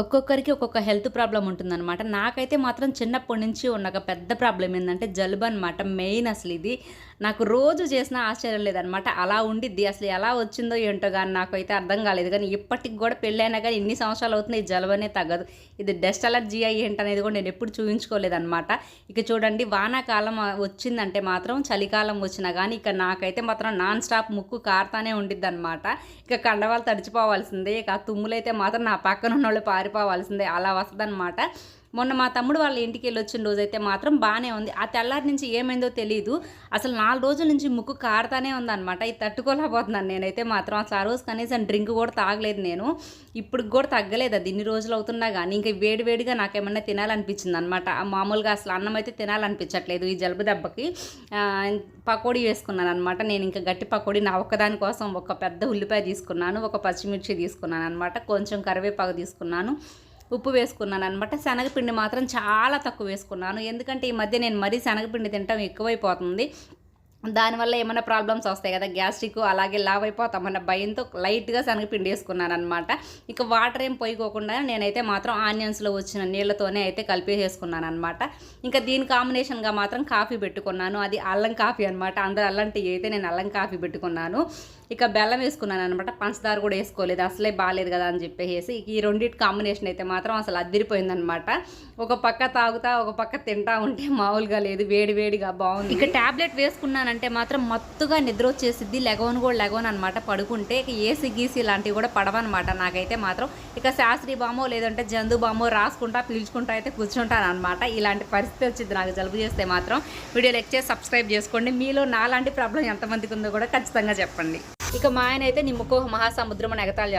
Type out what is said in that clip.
ఒక్కొక్కరికి ఒక్కొక్క health problem ఉంటుందన్నమాట. నాకైతే మాత్రం చిన్నప్పటి నుంచి ఉన్న ఒక పెద్ద ప్రాబ్లం ఏంటంటే జలుబు అనమాట మెయిన్ అసలు ఇది. నాకు రోజు చేసిన ఆశ్చర్యం లేదనమాట అలా ఉండిద్ది. అసలు ఎలా వచ్చిందో ఏంటో కానీ నాకైతే అర్థం కాలేదు. కానీ ఇప్పటికి కూడా పెళ్ళైనా కానీ ఇన్ని సంవత్సరాలు అవుతుంది ఈ జలుబు అనేది తగ్గదు. ఇది డస్ట్ అలర్జీ అయ్యి ఏంటనేది కూడా నేను ఎప్పుడు చూపించుకోలేదన్నమాట ఇక చూడండి వానాకాలం వచ్చిందంటే మాత్రం చలికాలం వచ్చినా కానీ ఇక నాకైతే మాత్రం నాన్ స్టాప్ ముక్కు కారుతానే ఉండిద్ది అనమాట ఇక కండవాళ్ళు తడిచిపోవాల్సిందే. ఇక ఆ తుమ్ములైతే మాత్రం నా పక్కన ఉన్న వాళ్ళు పారిపోవాల్సిందే. అలా వస్తుందన్నమాట. మొన్న మా తమ్ముడు వాళ్ళ ఇంటికి వెళ్ళి వచ్చిన రోజైతే మాత్రం బాగానే ఉంది. ఆ తెల్లారి నుంచి ఏమైందో తెలియదు అసలు నాలుగు రోజుల నుంచి ముక్కు కారుతానే ఉందన్నమాట. ఇది తట్టుకోలేకపోతున్నాను నేనైతే మాత్రం. అసలు ఆ రోజు కనీసం డ్రింక్ కూడా తాగలేదు నేను. ఇప్పుడు కూడా తగ్గలేదు అది. ఇన్ని రోజులు అవుతున్నా కానీ ఇంకా వేడి వేడిగా నాకేమన్నా తినాలనిపించింది అనమాట మామూలుగా అసలు అన్నం అయితే తినాలనిపించట్లేదు ఈ జలుబు దెబ్బకి. పకోడీ వేసుకున్నాను అనమాట నేను ఇంకా గట్టి పకోడీ నా ఒక్కదాని కోసం ఒక పెద్ద ఉల్లిపాయ తీసుకున్నాను. ఒక పచ్చిమిర్చి తీసుకున్నాను అనమాట కొంచెం కరివేపాకు తీసుకున్నాను. ఉప్పు వేసుకున్నాను అనమాట శనగపిండి మాత్రం చాలా తక్కువ వేసుకున్నాను. ఎందుకంటే ఈ మధ్య నేను మరీ శనగపిండి తినటం ఎక్కువైపోతుంది. దానివల్ల ఏమైనా ప్రాబ్లమ్స్ వస్తాయి కదా గ్యాస్ట్రిక్ అలాగే లావ్ అయిపోతామన్న భయంతో లైట్గా శనగపిండి వేసుకున్నాను అనమాట ఇక వాటర్ ఏం పోయికోకుండా నేనైతే మాత్రం ఆనియన్స్లో వచ్చిన నీళ్ళతోనే అయితే కలిపేసేసుకున్నాను అనమాట ఇంకా దీని కాంబినేషన్గా మాత్రం కాఫీ పెట్టుకున్నాను. అది అల్లం కాఫీ అనమాట అందరు అల్లం టీ అయితే నేను అల్లం కాఫీ పెట్టుకున్నాను. ఇక బెల్లం వేసుకున్నాను అనమాట పంచదార కూడా వేసుకోలేదు. అసలే బాగాలేదు కదా అని చెప్పేసి ఈ రెండింటి కాంబినేషన్ అయితే మాత్రం అసలు అదిరిపోయిందనమాట ఒక పక్క తాగుతా ఒక పక్క తింటా ఉంటే మామూలుగా లేదు. వేడి వేడిగా బాగుంది. ఇక టాబ్లెట్ అంటే మాత్రం మత్తుగా నిద్ర వచ్చేసిద్ది. లెగవను కూడా లెగవను అనమాట పడుకుంటే ఇక ఏసీ గీసి ఇలాంటివి కూడా పడవన్నమాట. నాకైతే మాత్రం ఇక శాస్త్రీ బామో లేదంటే జందు బామో రాసుకుంటా పీల్చుకుంటా అయితే కూర్చుంటాను అనమాట ఇలాంటి పరిస్థితి వచ్చింది నాకు జలుబు చేస్తే మాత్రం. వీడియో లెక్ చేసి సబ్స్క్రైబ్ చేసుకోండి. మీలో నాలాంటి ప్రాబ్లం ఎంతమందికి ఉందో కూడా ఖచ్చితంగా చెప్పండి. ఇక మా ఆయన అయితే నీ ముఖ మహాసముద్రం అని ఎగతాళి